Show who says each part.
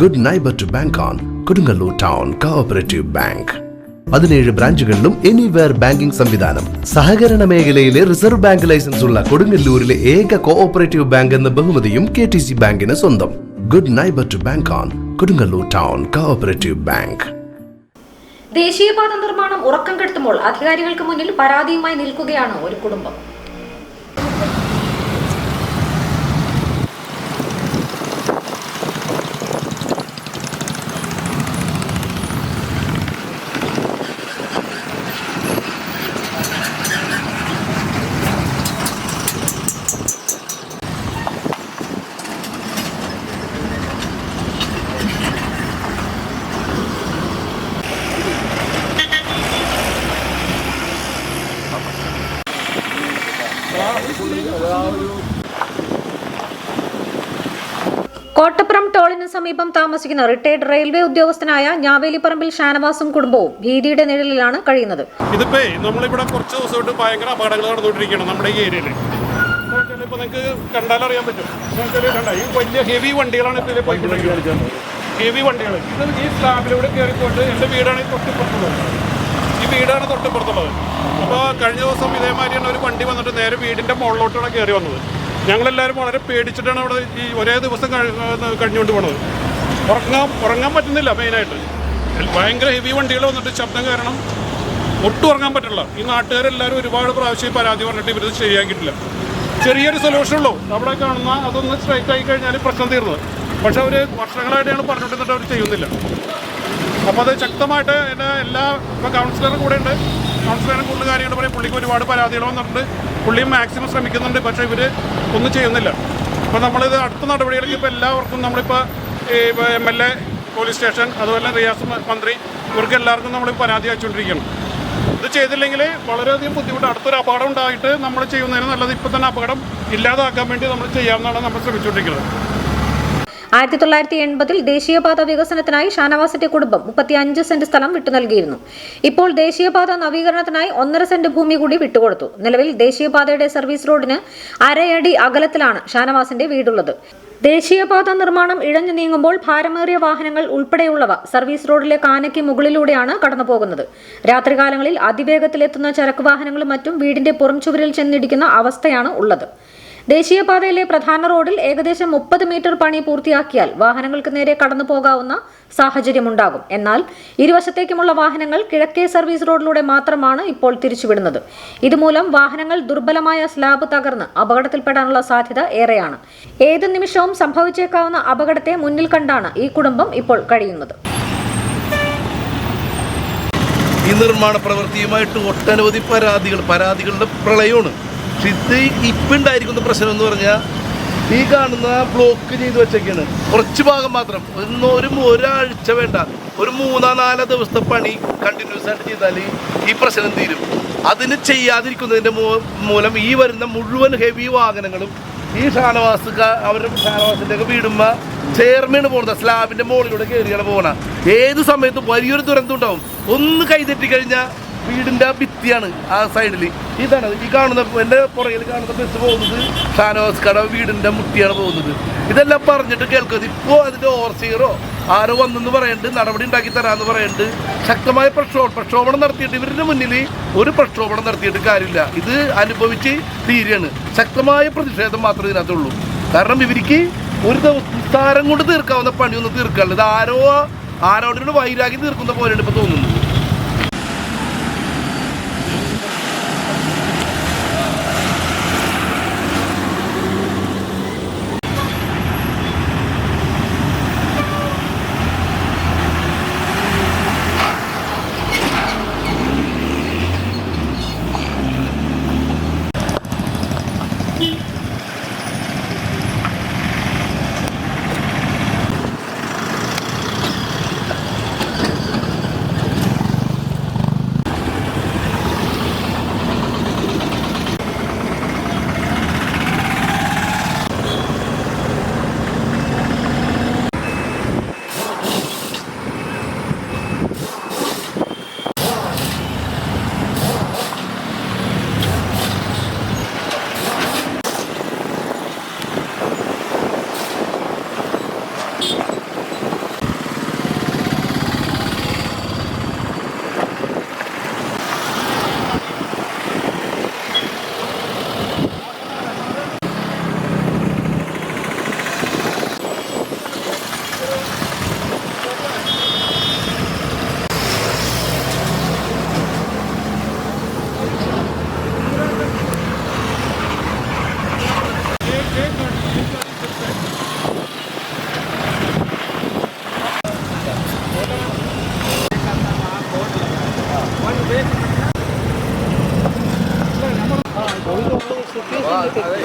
Speaker 1: Good neighbour to bank on Kodungallur town cooperative bank പതിനേഴ് ബ്രാഞ്ചുകളിലും anywhere banking സംവിധാനം. സഹകരണ മേഖലയിലെ റിസർവ് ബാങ്ക് ലൈസൻസ് ഉള്ള കൊടുങ്ങല്ലൂരിലെ ഏക കോഓപ്പറേറ്റീവ് ബാങ്ക് എന്ന ബഹുമതിയും കെ ടി സി ബാങ്കിന് സ്വന്തം. Good neighbour to bank on Kodungallur town cooperative bank
Speaker 2: ദേശീയപാത നിർമ്മാണം ഉറക്കം കെടുത്തുമ്പോൾ അധികാരികൾക്ക് മുന്നിൽ പരാതിയുമായി നിൽക്കുകയാണ് ഒരു കുടുംബം. കോട്ടപ്പുറം ടോളിന് സമീപം താമസിക്കുന്ന റിട്ടയർഡ് റെയിൽവേ ഉദ്യോഗസ്ഥനായ ഞാവേലിപ്പറമ്പിൽ ഷാനവാസും കുടുംബവും ഭീതിയുടെ നിഴലിലാണ് കഴിയുന്നത്.
Speaker 3: ഇതിപ്പോ നമ്മളിവിടെ കുറച്ച് ദിവസമായിട്ട് ഭയങ്കര അപകടങ്ങൾ നടന്നുകൊണ്ടിരിക്കുകയാണ് നമ്മുടെ ഈ ഏരിയയിൽ ഇപ്പൊ നിങ്ങൾക്ക് കണ്ടാലറിയാൻ പറ്റും. ഈ വലിയ ഹെവി വണ്ടികളാണ് ഇപ്പോൾ ഇതിൽ പോയിക്കൊണ്ടിരിക്കുന്നത്. ഹെവി വണ്ടികൾ ഇത് ഈ സ്ലാബിലൂടെ കയറിപ്പോയിട്ട് എന്റെ വീടാണ് ഈ തൊട്ടിപ്പുറത്തുള്ളത്. ഈ വീടാണ് തൊട്ടിപ്പുറത്തുള്ളത്. അപ്പോൾ കഴിഞ്ഞ ദിവസം ഇതേമാതിരിയാണ് ഒരു വണ്ടി വന്നിട്ട് നേരെ വീടിന്റെ മുകളിലോട്ടാണ് കയറി വന്നത്. ഞങ്ങളെല്ലാവരും വളരെ പേടിച്ചിട്ടാണ് അവിടെ ഈ ഒരേ ദിവസം കഴി- കഴിഞ്ഞുകൊണ്ട് പോണത്. ഉറങ്ങാൻ ഉറങ്ങാൻ പറ്റുന്നില്ല മെയിനായിട്ട്. ഭയങ്കര ഹെവി വണ്ടികൾ വന്നിട്ട് ശബ്ദം കാരണം ഒട്ടും ഉറങ്ങാൻ പറ്റില്ല. ഈ നാട്ടുകാരെല്ലാവരും ഒരുപാട് പ്രാവശ്യം പരാതി പറഞ്ഞിട്ട് ഇവരിത് ശരിയാക്കിയിട്ടില്ല ചെറിയൊരു സൊല്യൂഷൻ ഉള്ളൂ. അവിടെ കാണുന്ന അതൊന്ന് സ്ട്രൈറ്റ് ആയി കഴിഞ്ഞാൽ പ്രശ്നം തീർന്നത്. പക്ഷെ അവർ വർഷങ്ങളായിട്ടാണ് പറഞ്ഞുകൊണ്ടിരുന്നിട്ട് അവർ ചെയ്യുന്നില്ല. അപ്പോൾ അത് ശക്തമായിട്ട് എന്റെ എല്ലാ ഇപ്പോൾ കൗൺസിലറും കൂടെ ഉണ്ട്. കൗൺസിലറും കൂടുതൽ കാര്യങ്ങൾ പറയും പുള്ളിക്ക് ഒരുപാട് പരാതികൾ വന്നിട്ടുണ്ട്. പുള്ളിയും മാക്സിമം ശ്രമിക്കുന്നുണ്ട് പക്ഷേ ഇവർ ഒന്നും ചെയ്യുന്നില്ല. അപ്പോൾ നമ്മളിത് അടുത്ത നടപടികൾക്ക് ഇപ്പോൾ എല്ലാവർക്കും നമ്മളിപ്പോൾ M L A police station അതുപോലെ റിയാസ് മന്ത്രി ഇവർക്ക് എല്ലാവർക്കും നമ്മൾ പരാതി അയച്ചുകൊണ്ടിരിക്കണം ഇത് ചെയ്തില്ലെങ്കിൽ വളരെയധികം ബുദ്ധിമുട്ട് അടുത്തൊരു അപകടം ഉണ്ടായിട്ട് നമ്മൾ ചെയ്യുന്നതിന് നല്ലത് ഇപ്പോൾ തന്നെ അപകടം ഇല്ലാതാക്കാൻ വേണ്ടി നമ്മൾ ചെയ്യാമെന്നാണ് നമ്മൾ ശ്രമിച്ചുകൊണ്ടിരിക്കുന്നത്.
Speaker 2: ആയിരത്തി തൊള്ളായിരത്തി എൺപതിൽ ദേശീയപാത വികസനത്തിനായി ഷാനവാസിന്റെ കുടുംബം മുപ്പത്തി അഞ്ച് സെന്റ് സ്ഥലം വിട്ടു നൽകിയിരുന്നു ഇപ്പോൾ ദേശീയപാത നവീകരണത്തിനായി ഒന്നര സെന്റ് ഭൂമി കൂടി വിട്ടുകൊടുത്തു. നിലവിൽ ദേശീയപാതയുടെ സർവീസ് റോഡിന് അരയടി അകലത്തിലാണ് ഷാനവാസിന്റെ വീടുള്ളത്. ദേശീയപാത നിർമ്മാണം ഇഴഞ്ഞു നീങ്ങുമ്പോൾ ഭാരമേറിയ വാഹനങ്ങൾ ഉൾപ്പെടെയുള്ളവ സർവീസ് റോഡിലെ കാനയ്ക്ക് മുകളിലൂടെയാണ് കടന്നുപോകുന്നത്. രാത്രികാലങ്ങളിൽ അതിവേഗത്തിലെത്തുന്ന ചരക്ക് വാഹനങ്ങളും മറ്റും വീടിന്റെ പുറം ചുവരിൽ ചെന്നിടിക്കുന്ന അവസ്ഥയാണ് ഉള്ളത്. ദേശീയപാതയിലെ പ്രധാന റോഡിൽ ഏകദേശം മുപ്പത് മീറ്റർ പണി പൂർത്തിയാക്കിയാൽ വാഹനങ്ങൾക്ക് നേരെ കടന്നു പോകാവുന്ന സാഹചര്യമുണ്ടാകും. എന്നാൽ ഇരുവശത്തേക്കുമുള്ള വാഹനങ്ങൾ കിഴക്കേ സർവീസ് റോഡിലൂടെ മാത്രമാണ് ഇപ്പോൾ തിരിച്ചുവിടുന്നത്. ഇതുമൂലം വാഹനങ്ങൾ ദുർബലമായ സ്ലാബ് തകർന്ന് അപകടത്തിൽപ്പെടാനുള്ള സാധ്യത ഏറെയാണ്. ഏത് നിമിഷവും സംഭവിച്ചേക്കാവുന്ന അപകടത്തെ മുന്നിൽ കണ്ടാണ് ഈ കുടുംബം ഇപ്പോൾ കഴിയുന്നത്.
Speaker 4: ഈ നിർമ്മാണ പ്രവൃത്തിയുമായിട്ട് ഒട്ടനവധി പരാതികൾ പരാതികളുടെ പ്രളയമാണ്. പക്ഷെ ഇത് ഇപ്പം ഉണ്ടായിരിക്കുന്ന പ്രശ്നം എന്ന് പറഞ്ഞാൽ ഈ കാണുന്ന ബ്ലോക്ക് ചെയ്ത് വെച്ചൊക്കെയാണ് കുറച്ച് ഭാഗം മാത്രം. ഒന്ന് ഒരു ഒരാഴ്ച വേണ്ട. ഒരു മൂന്നാ നാലോ ദിവസത്തെ പണി കണ്ടിന്യൂസ് ആയിട്ട് ചെയ്താൽ ഈ പ്രശ്നം തീരും. അതിന് ചെയ്യാതിരിക്കുന്നതിന്റെ മൂലം ഈ വരുന്ന മുഴുവൻ ഹെവി വാഹനങ്ങളും ഈ ഷാനവാസ് അവരുടെ ഷാനവാസിന്റെ ഒക്കെ വീടുമ്പോൾ ചേർമയാണ് പോകുന്നത് സ്ലാബിന്റെ മുകളിലൂടെ കയറിയാണ് പോകുന്നത് ഏത് സമയത്തും വലിയൊരു ദുരന്തം ഉണ്ടാവും. ഒന്ന് കൈതെറ്റി വീടിന്റെ ഭിത്തിയാണ് ആ സൈഡിൽ ഇതാണ് ഈ കാണുന്ന എന്റെ പുറകിൽ കാണുന്ന ബസ് പോകുന്നത് ഷാനോസ്കട കട വീടിന്റെ മുട്ടിയാണ് പോകുന്നത്. ഇതെല്ലാം പറഞ്ഞിട്ട് കേൾക്കുന്നത് ഇപ്പോ അതിന്റെ ഓവർസീറോ ആരോ വന്നെന്ന് പറയുന്നുണ്ട് നടപടി ഉണ്ടാക്കി തരാമെന്ന് പറയുന്നുണ്ട് ശക്തമായ പ്രക്ഷോഭം പ്രക്ഷോഭണം നടത്തിയിട്ട് ഇവരുടെ മുന്നിൽ ഒരു പ്രക്ഷോഭണം നടത്തിയിട്ട് കാര്യമില്ല. ഇത് അനുഭവിച്ച് തീരുകയാണ് ശക്തമായ പ്രതിഷേധം മാത്രമേ ഇതിനകത്തുള്ളൂ. കാരണം ഇവർക്ക് ഒരു ദിവസം കൊണ്ട് തീർക്കാവുന്ന പണിയൊന്നും തീർക്കാനുള്ളത് ആരോ ആരോടൊരു വൈരാഗ്യം തീർക്കുന്ന പോലെയാണ് ഇപ്പൊ തോന്നുന്നത്.
Speaker 3: Obrigado.